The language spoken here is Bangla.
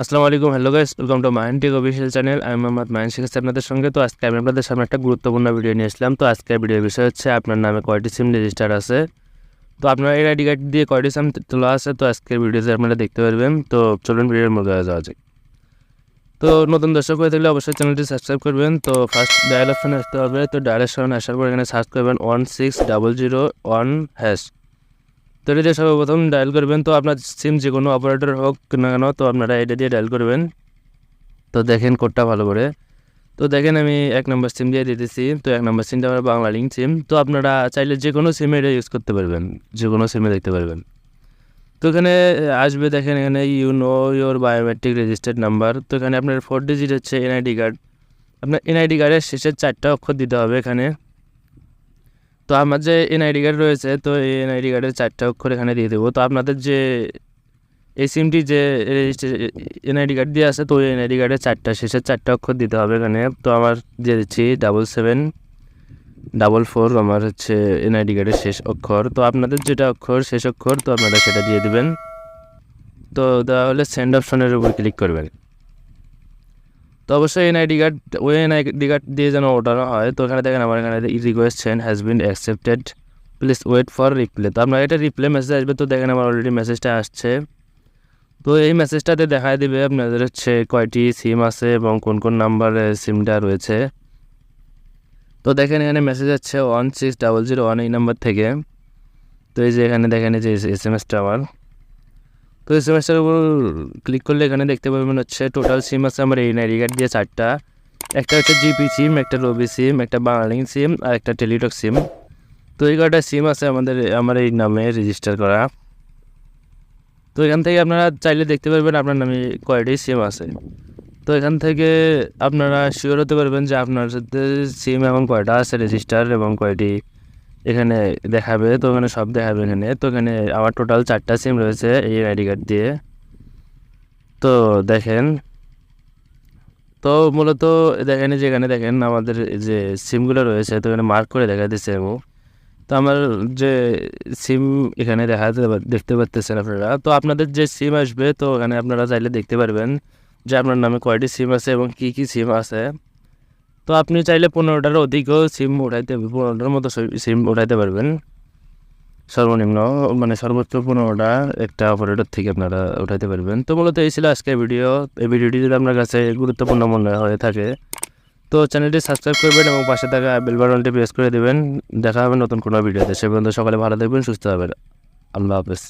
আসসালামু আলাইকুম hello guys welcome to Main tech official channel আমি মোহাম্মদ মাইন শিখেছি আপনাদের সঙ্গে। তো আজকে আমি আপনাদের সামনে একটা গুরুত্বপূর্ণ ভিডিও নিয়ে আসলাম। তো আজকের ভিডিওর বিষয় হচ্ছে, আপনার নামে কয়টি সিম রেজিস্টার আছে? তো আপনার এই আইডি কার্ড দিয়ে কয়টি সিম তোলা আছে? তো আজকের ভিডিওতে আপনারা দেখতে পারবেন। তো চলুন ভিডিওর মধ্যে যাওয়া যাক। তো নতুন দর্শক হয়ে থাকলে অবশ্যই চ্যানেলটি সাবস্ক্রাইব করবেন। তো ফার্স্ট ডায়াল অপশানে আসতে হবে। তো ডায়াল অপশানে আসার পর এখানে সার্চ করবেন one six double zero one hash তো এটা দিয়ে সর্বপ্রথম ডায়াল করবেন। তো আপনার সিম যে কোনো অপারেটর হোক না কেন, তো আপনারা এটা দিয়ে ডায়াল করবেন। তো দেখেন কোডটা ভালো করে। তো দেখেন আমি এক নম্বর সিম দিয়ে দিতেছি। তো এক নম্বর সিমটা আমার বাংলা লিঙ্ক সিম তো আপনারা চাইলে যে কোনো সিমে এটা ইউজ করতে পারবেন। যে কোনো সিমে দেখতে পারবেন। তো এখানে আসবে দেখেন এখানে you know your biometric registered number তো এখানে আপনার ফোর ডিজিট হচ্ছে এনআইডি কার্ড আপনার এনআইডি কার্ডের শেষের চারটা অক্ষর দিতে হবে এখানে। তো আমার যে এনআইডি কার্ড রয়েছে, তো এই এনআইডি কার্ডের চারটা অক্ষর এখানে দিয়ে দেবো। তো আপনাদের যে এই সিমটি যে এনআইডি কার্ড দিয়ে আছে তো ওই এনআইডি কার্ডের চারটা, শেষের চারটা অক্ষর দিতে হবে এখানে। তো আমার দিয়ে দিচ্ছি ডাবল সেভেন ডাবল ফোর আমার হচ্ছে এনআইডি কার্ডের শেষ অক্ষর। তো আপনাদের যেটা অক্ষর, শেষ অক্ষর, তো আপনারা সেটা দিয়ে দেবেন। তো দেওয়া হলে সেন্ড অপশনের উপর ক্লিক করবেন। তো অবশ্যই এনআইডি কার্ড ওই এনআইডি কার্ড দিয়ে যেন ওঠানো হয়। তো এখানে দেখেন আমার এখানে request send has been accepted please wait for reply তো আপনার এটা রিপ্লে মেসেজ আসবে। তো দেখেন আমার অলরেডি মেসেজটা আসছে। তো এই মেসেজটাতে দেখা দিবে আপনাদের হচ্ছে কয়টি সিম আছে এবং কোন কোন নাম্বারে সিমটা রয়েছে। তো দেখেন এখানে মেসেজ আছে one six double zero one এই নাম্বার থেকে। তো এই যে এখানে দেখেন এই যে এস এম এসটা আমার। তো এস এম উপর ক্লিক করলে এখানে দেখতে পাবেন হচ্ছে টোটাল সিম আছে আমার এই নাইডি কার্ড দিয়ে চারটা একটা হচ্ছে জিপি সিম একটা রবি সিম একটা বাংলালিং সিম আর একটা টেলিটক সিম তো এই কয়টা সিম আছে আমাদের আমার এই নামে রেজিস্টার করা তো এখান থেকে আপনারা চাইলে দেখতে পারবেন আপনার নামে কয়টি সিম আছে তো এখান থেকে আপনারা শিওর হতে পারবেন যে আপনার সাথে সিম এবং কয়টা আছে রেজিস্টার এবং কয়টি এখানে দেখাবে, তো ওখানে সব দেখাবে এখানে। তো এখানে আমার টোটাল চারটা সিম রয়েছে এই আইডি কার্ড দিয়ে। তো দেখেন, তো মূলত দেখেন যে এখানে দেখেন আমাদের যে সিমগুলো রয়েছে, তো এখানে মার্ক করে দেখা দিচ্ছে এবং তো আমার যে সিম এখানে দেখাতে দেখতে পাচ্তেছেন আপনারা। তো আপনাদের যে সিম আসবে, তো এখানে আপনারা চাইলে দেখতে পারবেন যে আপনার নামে কয়টি সিম আছে এবং কি কি সিম আছে। তো আপনি চাইলে পনেরোটার অধিকও সিম উঠাইতে পনেরোটার মতো সিম উঠাইতে পারবেন। সর্বনিম্ন মানে সর্বোচ্চ পনেরোটা একটা অপারেটর থেকে আপনারা উঠাইতে পারবেন। তো মূলত এই ছিল আজকের ভিডিও এই ভিডিওটি যদি আপনার কাছে গুরুত্বপূর্ণ মনে হয়ে, থাকে, তো চ্যানেলটি সাবস্ক্রাইব করবেন এবং পাশে থাকা বেল বাটনটি প্রেস করে দেবেন। দেখা হবে নতুন কোনো ভিডিওতে সে পর্যন্ত সকালে ভালো থাকবেন, সুস্থ হবেন আল্লাহ হাফেজ।